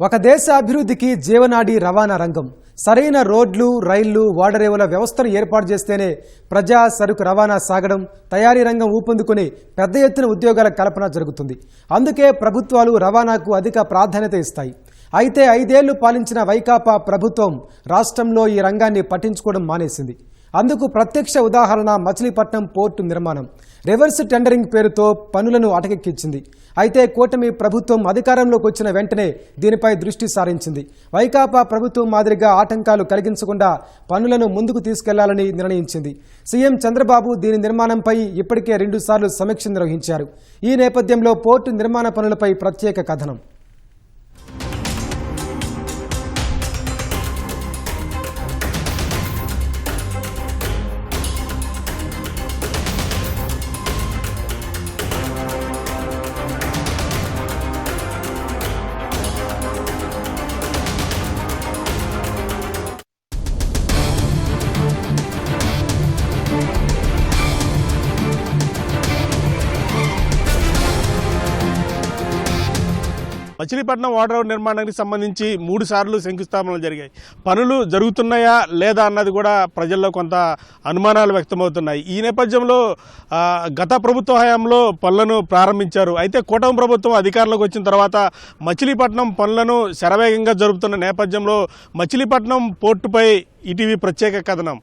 ఒక దేశ అభివృద్ధికి జీవనాడి రవాణా రంగం. సరైన రోడ్లు రైళ్ళు ఓడరేవుల వ్యవస్థను ఏర్పాటు చేస్తేనే ప్రజా సరుకు రవాణా సాగడం తయారీ రంగం ఊపందుకుని పెద్ద ఎత్తున ఉద్యోగాల కల్పన జరుగుతుంది. అందుకే ప్రభుత్వాలు రవాణాకు అధిక ప్రాధాన్యత ఇస్తాయి. అయితే ఐదేళ్ళు పాలించిన వైకాపా ప్రభుత్వం రాష్ట్రంలో ఈ రంగాన్ని పట్టించుకోవడం మానేసింది. అందుకు ప్రత్యక్ష ఉదాహరణ మచిలీపట్నం పోర్టు నిర్మాణం. రివర్స్ టెండరింగ్ పేరుతో పనులను అటకెక్కించింది. అయితే కూటమి ప్రభుత్వం అధికారంలోకి వచ్చిన వెంటనే దీనిపై దృష్టి సారించింది. వైకాపా ప్రభుత్వం మాదిరిగా ఆటంకాలు కలిగించకుండా పనులను ముందుకు తీసుకెళ్ళాలని నిర్ణయించింది. సీఎం చంద్రబాబు దీని నిర్మాణంపై ఇప్పటికే రెండుసార్లు సమీక్ష నిర్వహించారు. ఈ నేపథ్యంలో పోర్టు నిర్మాణ పనులపై ప్రత్యేక కథనం. మచిలీపట్నం వాటర్ రోడ్ నిర్మాణానికి సంబంధించి మూడు సార్లు శంకుస్థాపనలు జరిగాయి. పనులు జరుగుతున్నాయా లేదా అన్నది కూడా ప్రజల్లో కొంత అనుమానాలు వ్యక్తమవుతున్నాయి. ఈ నేపథ్యంలో గత ప్రభుత్వ హయాంలో పనులను ప్రారంభించారు. అయితే కూటమి ప్రభుత్వం అధికారంలోకి వచ్చిన తర్వాత మచిలీపట్నం పనులను శరవేగంగా జరుపుతున్న నేపథ్యంలో మచిలీపట్నం పోర్టుపై ఈటీవీ ప్రత్యేక కథనం.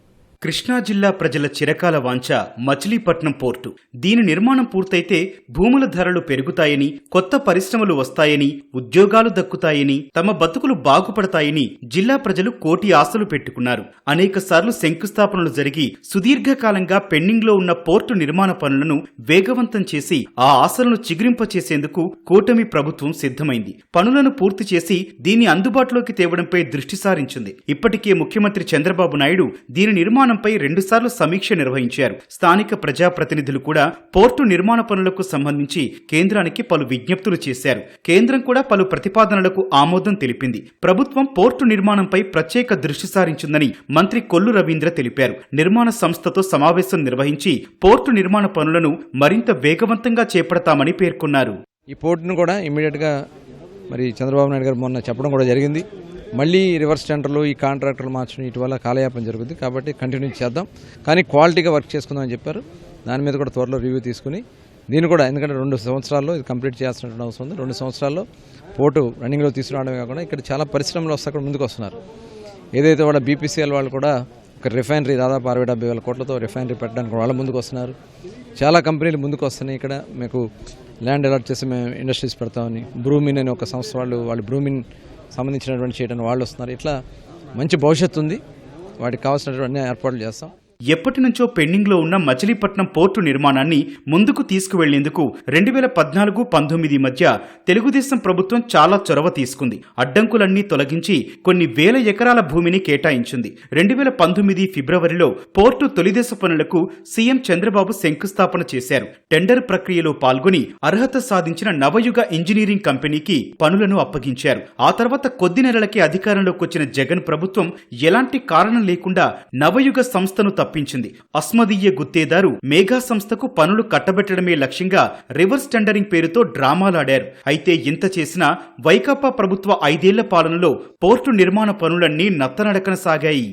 కృష్ణా జిల్లా ప్రజల చిరకాల వాంఛ మచిలీపట్నం పోర్టు. దీని నిర్మాణం పూర్తయితే భూముల ధరలు పెరుగుతాయని కొత్త పరిశ్రమలు వస్తాయని ఉద్యోగాలు దక్కుతాయని తమ బతుకులు బాగుపడతాయని జిల్లా ప్రజలు కోటి ఆశలు పెట్టుకున్నారు. అనేక సార్లు శంకుస్థాపనలు జరిగి సుదీర్ఘకాలంగా పెండింగ్లో ఉన్న పోర్టు నిర్మాణ పనులను వేగవంతం చేసి ఆ ఆశలను చిగురింపచేసేందుకు కూటమి ప్రభుత్వం సిద్ధమైంది. పనులను పూర్తి చేసి దీన్ని అందుబాటులోకి తేవడంపై దృష్టి సారించింది. ఇప్పటికే ముఖ్యమంత్రి చంద్రబాబు నాయుడు దీని నిర్మాణం నిర్మాణంపై రెండుసార్లు సమీక్ష నిర్వహించారు. స్థానిక ప్రజాప్రతినిధులు కూడా పోర్టు నిర్మాణ పనులకు సంబంధించి కేంద్రానికి పలు విజ్ఞప్తులు చేశారు. కేంద్రం కూడా పలు ప్రతిపాదనలకు ఆమోదం తెలిపింది. ప్రభుత్వం పోర్టు నిర్మాణంపై ప్రత్యేక దృష్టి సారించిందని మంత్రి కొల్లు రవీంద్ర తెలిపారు. నిర్మాణ సంస్థతో సమావేశం నిర్వహించి పోర్టు నిర్మాణ పనులను మరింత వేగవంతంగా చేపడతామని పేర్కొన్నారు. ఈ పోర్టును కూడా ఇమీడియట్గా మరి చంద్రబాబు నాయుడు గారు మొన్న చెప్పడం కూడా జరిగింది. మళ్ళీ రివర్స్ టెండర్లు ఈ కాంట్రాక్టర్లు మార్చడం ఇటీవల కాలయాపం కాలయాపన జరుగుతుంది కాబట్టి కంటిన్యూ చేద్దాం. కానీ క్వాలిటీగా వర్క్ చేసుకుందామని చెప్పారు. దాని మీద కూడా త్వరలో రివ్యూ తీసుకుని దీన్ని కూడా ఎందుకంటే రెండు సంవత్సరాల్లో ఇది కంప్లీట్ చేయాల్సినటువంటి అవసరం ఉంది. రెండు సంవత్సరాల్లో పోటు రన్నింగ్లో తీసుకురావడమే కాకుండా ఇక్కడ చాలా పరిశ్రమలు వస్తే అక్కడ ముందుకు వస్తున్నారు. ఏదైతే కూడా బీపీసీఎల్ వాళ్ళు కూడా ఒక రిఫైనరీ దాదాపు అరవై డెబ్బై వేల కోట్లతో రిఫైనరీ పెట్టడానికి వాళ్ళ ముందుకు వస్తున్నారు. చాలా కంపెనీలు ముందుకు వస్తున్నాయి ఇక్కడ. మీకు ల్యాండ్ అలాట్ చేసి మేము ఇండస్ట్రీస్ పెడతామని బ్రూమిన్ అనే ఒక సంస్థ వాళ్ళు వాళ్ళు బ్రూమిన్ సంబంధించినటువంటి చేయడానికి వాళ్ళు వస్తున్నారు. ఇట్లా మంచి భవిష్యత్తు ఉంది. వాటికి కావాల్సినటువంటి ఏర్పాట్లు చేస్తాం. ఎప్పటి నుంచో పెండింగ్లో ఉన్న మచిలీపట్నం పోర్టు నిర్మాణాన్ని ముందుకు తీసుకువెళ్ళేందుకు రెండు వేల పద్నాలుగు పంతొమ్మిది మధ్య తెలుగుదేశం ప్రభుత్వం చాలా చొరవ తీసుకుంది. అడ్డంకులన్నీ తొలగించి కొన్ని వేల ఎకరాల భూమిని కేటాయించింది. రెండు వేల పంతొమ్మిది ఫిబ్రవరిలో పోర్టు తొలిదశ పనులకు సీఎం చంద్రబాబు శంకుస్థాపన చేశారు. టెండర్ ప్రక్రియలో పాల్గొని అర్హత సాధించిన నవయుగ ఇంజనీరింగ్ కంపెనీకి పనులను అప్పగించారు. ఆ తర్వాత కొద్ది నెలలకే అధికారంలోకి వచ్చిన జగన్ ప్రభుత్వం ఎలాంటి కారణం లేకుండా నవయుగ సంస్థను తప్పించింది. అస్మదీయ గుత్తేదారు మేఘా సంస్థకు పనులు కట్టబెట్టడమే లక్ష్యంగా రివర్స్ టెండరింగ్ పేరుతో డ్రామాలాడారు. అయితే ఇంత చేసినా వైకాపా ప్రభుత్వ ఐదేళ్ళ పాలనలో పోర్టు నిర్మాణ పనులన్నీ నత్తనడకన సాగాయి.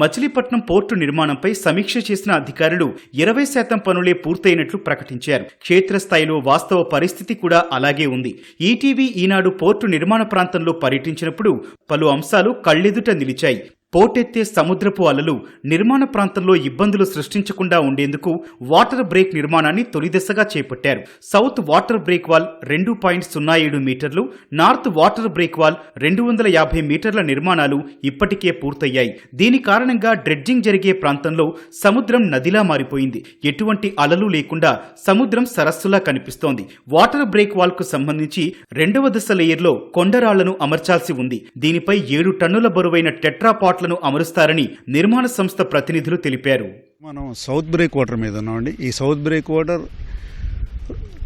మచిలీపట్నం పోర్టు నిర్మాణంపై సమీక్ష చేసిన అధికారులు ఇరవై శాతం పనులే పూర్తయినట్లు ప్రకటించారు. క్షేత్రస్థాయిలో వాస్తవ పరిస్థితి కూడా అలాగే ఉంది. ఈటీవీ ఈనాడు పోర్టు నిర్మాణ ప్రాంతంలో పర్యటించినప్పుడు పలు అంశాలు కళ్ళెదుట నిలిచాయి. పోటెత్తే సముద్రపు అలలు నిర్మాణ ప్రాంతంలో ఇబ్బందులు సృష్టించకుండా ఉండేందుకు వాటర్ బ్రేక్ నిర్మాణాన్ని తొలిదశగా చేపట్టారు. సౌత్ వాటర్ బ్రేక్ వాల్ రెండు పాయింట్ సున్నా ఏడు మీటర్లు నార్త్ వాటర్ బ్రేక్ వాల్ రెండు వందల యాభై మీటర్ల నిర్మాణాలు ఇప్పటికే పూర్తయ్యాయి. దీని కారణంగా డ్రెడ్జింగ్ జరిగే ప్రాంతంలో సముద్రం నదిలా మారిపోయింది. ఎటువంటి అలలు లేకుండా సముద్రం సరస్సులా కనిపిస్తోంది. వాటర్ బ్రేక్ వాల్కు సంబంధించి రెండవ దశ లేయర్లో కొండరాళ్ళను అమర్చాల్సి ఉంది. దీనిపై ఏడు టన్నుల బరువైన టెట్రాపాట్ల టెట్రాపాట్లను అమరుస్తారని నిర్మాణ సంస్థ ప్రతినిధులు తెలిపారు. మనం సౌత్ బ్రేక్ వాటర్ మీద ఉన్నామండి. ఈ south break water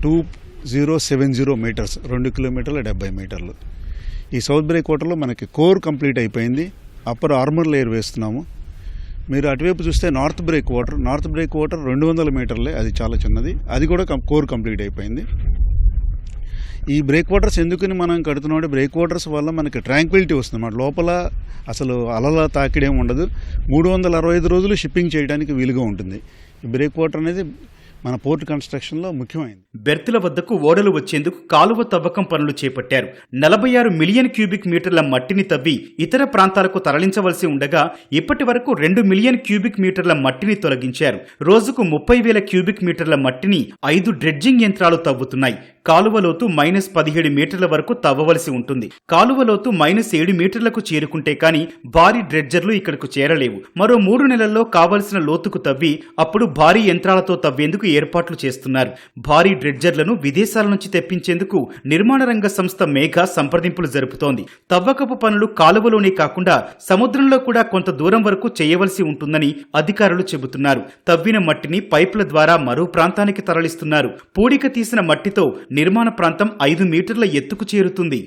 two zero seven zero metres రెండు కిలోమీటర్ల డెబ్బై మీటర్లు. ఈ సౌత్ బ్రేక్ వాటర్లో మనకి కోర్ కంప్లీట్ అయిపోయింది. అప్పర్ ఆర్మర్ లేయర్ వేస్తున్నాము. మీరు అటువైపు చూస్తే north break water north break water రెండు వందల మీటర్లే అది చాలా చిన్నది. అది కూడా కోర్ కంప్లీట్ అయిపోయింది. ఈ బ్రేక్ వాటర్స్ ఎందుకని మనం కడుతున్నాం అంటే బ్రేక్ వాటర్స్ వల్ల మనకి ట్రాంక్విలిటీ వస్తుంది. మన లోపల అసలు అలల తాకిడేం ఉండదు. మూడు వందల అరవై ఐదు రోజులు షిప్పింగ్ చేయడానికి వీలుగా ఉంటుంది. ఈ బ్రేక్ వాటర్ అనేది మన పోర్ట్ కన్స్ట్రక్షన్లో ముఖ్యమైనది బెర్తుల వద్దకు ఓడలు వచ్చేందుకు కాలువ తవ్వకం పనులు చేపట్టారు. నలభై ఆరు మిలియన్ క్యూబిక్ మీటర్ల మట్టిని తవ్వి ఇతర ప్రాంతాలకు తరలించవలసి ఉండగా ఇప్పటి వరకు రెండు మిలియన్ క్యూబిక్ మీటర్ల మట్టిని తొలగించారు. రోజుకు ముప్పై వేల క్యూబిక్ మీటర్ల మట్టిని ఐదు డ్రెడ్జింగ్ యంత్రాలు తవ్వుతున్నాయి. కాలువలోతు మైనస్ పదిహేడు మీటర్ల వరకు తవ్వవలసి ఉంటుంది. కాలువలోతు మైనస్ ఏడు మీటర్లకు చేరుకుంటే కానీ భారీ డ్రెడ్జర్లు ఇక్కడకు చేరలేవు. మరో మూడు నెలల్లో కావలసిన లోతుకు తవ్వి అప్పుడు భారీ యంత్రాలతో తవ్వేందుకు ఏర్పాట్లు చేస్తున్నారు. భారీ డ్రెడ్జర్లను విదేశాల నుంచి తెప్పించేందుకు నిర్మాణ రంగ సంస్థ మేఘ సంప్రదింపులు జరుపుతోంది. తవ్వకపు పనులు కాలువలోనే కాకుండా సముద్రంలో కూడా కొంత దూరం వరకు చేయవలసి ఉంటుందని అధికారులు చెబుతున్నారు. తవ్విన మట్టిని పైపుల ద్వారా మరో ప్రాంతానికి తరలిస్తున్నారు. పూడిక తీసిన మట్టితో నిర్మాణ ప్రాంతం ఐదు మీటర్ల ఎత్తుకు చేరుతుంది.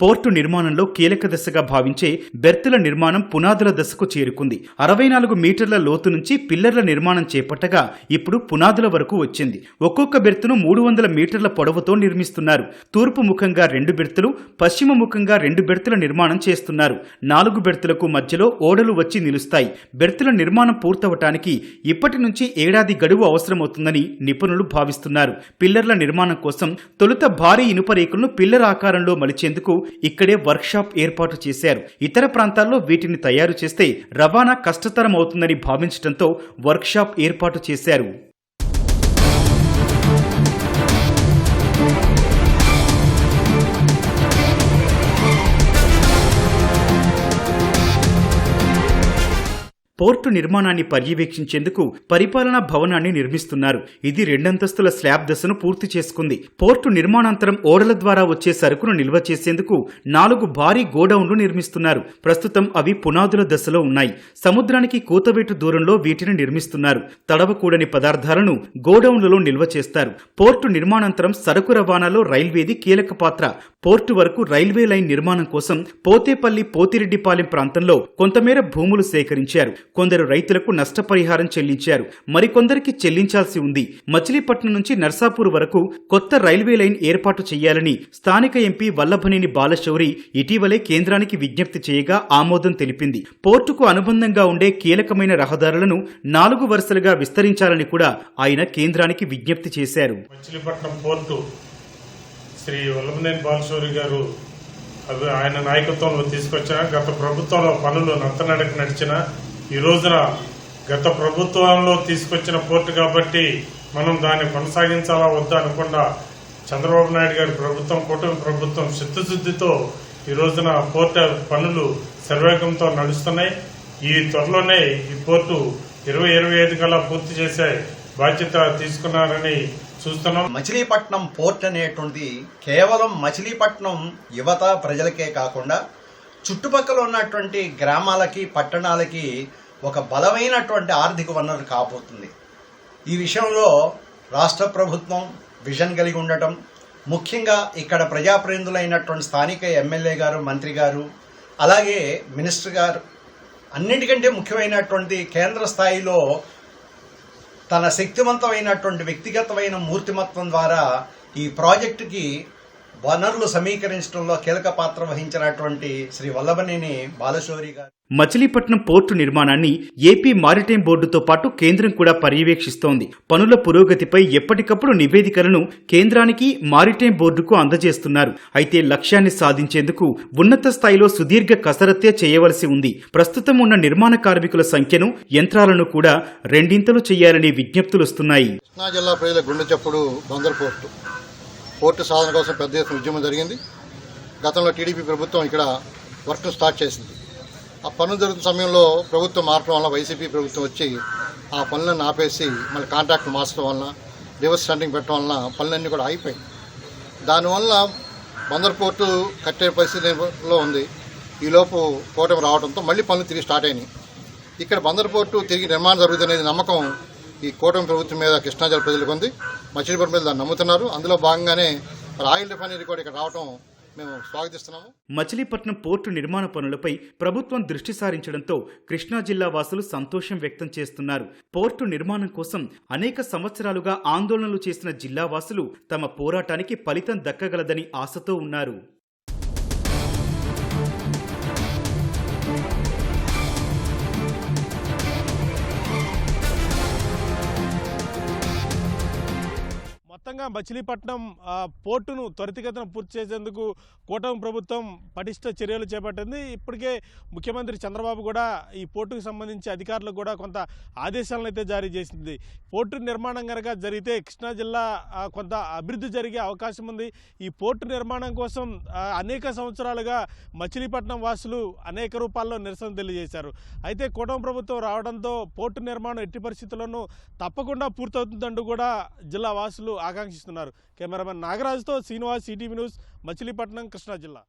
పోర్టు నిర్మాణంలో కీలక దశగా భావించే బెర్తుల నిర్మాణం పునాదుల దశకు చేరుకుంది. అరవై నాలుగు మీటర్ల లోతు నుంచి పిల్లర్ల నిర్మాణం చేపట్టగా ఇప్పుడు పునాదుల వరకు వచ్చింది. ఒక్కొక్క బెర్తును మూడు వందల మీటర్ల పొడవుతో నిర్మిస్తున్నారు. తూర్పు ముఖంగా రెండు బెర్తులు పశ్చిమ ముఖంగా రెండు బెర్తుల నిర్మాణం చేస్తున్నారు. నాలుగు బెర్తులకు మధ్యలో ఓడలు వచ్చి నిలుస్తాయి. బెర్తుల నిర్మాణం పూర్తవటానికి ఇప్పటి నుంచి ఏడాది గడువు అవసరమవుతుందని నిపుణులు భావిస్తున్నారు. పిల్లర్ల నిర్మాణం కోసం తొలుత భారీ ఇనుప రేకులను పిల్లర్ ఆకారంలో మలిచేందుకు ఇక్కడే వర్క్షాప్ ఏర్పాటు చేశారు. ఇతర ప్రాంతాల్లో వీటిని తయారు చేస్తే రవాణా కష్టతరం అవుతుందని భావించడంతో వర్క్షాప్ ఏర్పాటు చేశారు. పోర్టు నిర్మాణాన్ని పర్యవేక్షించేందుకు పరిపాలనా భవనాన్ని నిర్మిస్తున్నారు. ఇది రెండంతస్తుల స్లాబ్ దశను పూర్తి చేసుకుంది. పోర్టు నిర్మాణాంతరం ఓడల ద్వారా వచ్చే సరుకును నిల్వ చేసేందుకు నాలుగు భారీ గోడౌన్లు నిర్మిస్తున్నారు. ప్రస్తుతం అవి పునాదుల దశలో ఉన్నాయి. సముద్రానికి కూతవేటు దూరంలో వీటిని నిర్మిస్తున్నారు. తడవకూడని పదార్థాలను గోడౌన్లలో నిల్వ చేస్తారు. పోర్టు నిర్మాణాంతరం సరుకు రవాణాలో రైల్వేది కీలక పాత్ర. పోర్టు వరకు రైల్వే లైన్ నిర్మాణం కోసం పోతేపల్లి పోతిరెడ్డిపాలెం ప్రాంతంలో కొంతమేర భూములు సేకరించారు. కొందరు రైతులకు నష్టపరిహారం చెల్లించారు. మరికొందరికి చెల్లించాల్సి ఉంది. మచిలీపట్నం నుంచి నర్సాపూర్ వరకు కొత్త రైల్వే లైన్ ఏర్పాటు చేయాలని స్థానిక ఎంపీ వల్లభనేని బాలశౌరి ఇటీవలే కేంద్రానికి విజ్ఞప్తి చేయగా ఆమోదం తెలిపింది. పోర్టుకు అనుబంధంగా ఉండే కీలకమైన రహదారులను నాలుగు వరుసలుగా విస్తరించాలని కూడా ఆయన కేంద్రానికి విజ్ఞప్తి చేశారు. మచిలీపట్నం పోర్టు శ్రీ వల్లభనేని బాలశౌరి గారు అవి ఆయన నాయకత్వంలో తీసుకొచ్చిన గత ప్రభుత్వంలో పనులు నత్తనడక నడిచిన ఈ రోజున గత ప్రభుత్వంలో తీసుకొచ్చిన పోర్టు కాబట్టి మనం దాన్ని కొనసాగించాలా వద్దా అనుకుండా చంద్రబాబు నాయుడు గారి ప్రభుత్వం కూటమి ప్రభుత్వం చిత్తశుద్ధితో ఈ రోజున పోర్టు పనులు సర్వేగంతో నడుస్తున్నాయి. ఈ త్వరలోనే ఈ పోర్టు ఇరవై ఇరవై ఐదు కల్లా పూర్తి చేసే బాధ్యత తీసుకున్నారని చూస్తున్నాం. మచిలీపట్నం పోర్ట్ అనేటువంటిది కేవలం మచిలీపట్నం యువత ప్రజలకే కాకుండా చుట్టుపక్కల ఉన్నటువంటి గ్రామాలకి పట్టణాలకి ఒక బలమైనటువంటి ఆర్థిక వనరు కాబోతుంది. ఈ విషయంలో రాష్ట్ర ప్రభుత్వం విజన్ కలిగి ఉండటం ముఖ్యంగా ఇక్కడ ప్రజాప్రతినిధులైనటువంటి స్థానిక ఎమ్మెల్యే గారు మంత్రి గారు అలాగే మినిస్టర్ గారు అన్నిటికంటే ముఖ్యమైనటువంటి కేంద్ర స్థాయిలో తన శక్తివంతమైనటువంటి వ్యక్తిగతమైన మూర్తిమత్వం ద్వారా ఈ ప్రాజెక్టుకి వనరులు సమీకరించడంలో కీలక పాత్ర వహించినటువంటి శ్రీ వల్లభనేని బాలశౌరి గారు. మచిలీపట్నం పోర్టు నిర్మాణాన్ని ఏపీ మారిటైమ్ బోర్డుతో పాటు కేంద్రం కూడా పర్యవేక్షిస్తోంది. పనుల పురోగతిపై ఎప్పటికప్పుడు నివేదికలను కేంద్రానికి మారిటైమ్ బోర్డుకు అందజేస్తున్నారు. అయితే లక్ష్యాన్ని సాధించేందుకు ఉన్నత స్థాయిలో సుదీర్ఘ కసరత్తే చేయవలసి ఉంది. ప్రస్తుతం ఉన్న నిర్మాణ కార్మికుల సంఖ్యను యంత్రాలను కూడా రెండింతలు చేయాలనే విజ్ఞప్తులొస్తున్నాయి. కృష్ణా జిల్లా ప్రజల గుండె చప్పుడు బందర్ పోర్టు. పోర్టు సాధన కోసం పెద్ద ఎత్తున ఉద్యమం జరిగింది. గతంలో టీడీపీ ప్రభుత్వం ఇక్కడ వర్క్ను స్టార్ట్ చేసింది. ఆ పనులు జరుగుతున్న సమయంలో ప్రభుత్వం మారడం వల్ల వైసీపీ ప్రభుత్వం వచ్చి ఆ పనులను ఆపేసి మళ్ళీ కాంట్రాక్ట్ మార్చడం వలన రివర్స్ స్టాండింగ్ పెట్టడం వలన పనులన్నీ కూడా ఆగిపోయాయి. దానివల్ల బందర్ పోర్టు కట్టే పరిస్థితిలో ఉంది. ఈలోపు కూటమి రావడంతో మళ్ళీ పనులు తిరిగి స్టార్ట్ అయినాయి. ఇక్కడ బందర్ పోర్టు తిరిగి నిర్మాణం జరుగుతుందనేది నమ్మకం ఈ కూటమి ప్రభుత్వం మీద కృష్ణా జల ప్రజలకు ఉంది మచిలీపట్నం మీద దాన్ని నమ్ముతున్నారు. అందులో భాగంగానే రాయల్ ఆయిల్ రిఫైనరీ కూడా ఇక్కడ రావడం మేము స్వాగతిస్తున్నాము. మచిలీపట్నం పోర్టు నిర్మాణ పనులపై ప్రభుత్వం దృష్టి సారించడంతో కృష్ణా జిల్లా వాసులు సంతోషం వ్యక్తం చేస్తున్నారు. పోర్టు నిర్మాణం కోసం అనేక సంవత్సరాలుగా ఆందోళనలు చేసిన జిల్లా వాసులు తమ పోరాటానికి ఫలితం దక్కగలదని ఆశతో ఉన్నారు. మొత్తంగా మచిలీపట్నం పోర్టును త్వరితగతిన పూర్తి చేసేందుకు కూటమి ప్రభుత్వం పటిష్ట చర్యలు చేపట్టింది. ఇప్పటికే ముఖ్యమంత్రి చంద్రబాబు కూడా ఈ పోర్టుకు సంబంధించి అధికారులకు కూడా కొంత ఆదేశాలను అయితే జారీ చేసింది. పోర్టు నిర్మాణం కనుక జరిగితే కృష్ణా జిల్లా కొంత అభివృద్ధి జరిగే అవకాశం ఉంది. ఈ పోర్టు నిర్మాణం కోసం అనేక సంవత్సరాలుగా మచిలీపట్నం వాసులు అనేక రూపాల్లో నిరసన తెలియజేశారు. అయితే కూటమి ప్రభుత్వం రావడంతో పోర్టు నిర్మాణం ఎట్టి పరిస్థితుల్లోనూ తప్పకుండా పూర్తవుతుందంటూ కూడా జిల్లా వాసులు ఆకాంక్షిస్తున్నారు. కెమెరామెన్ నాగరాజుతో శ్రీనివాస్ సిటీవీ న్యూస్ మచిలీపట్నం కృష్ణా జిల్లా.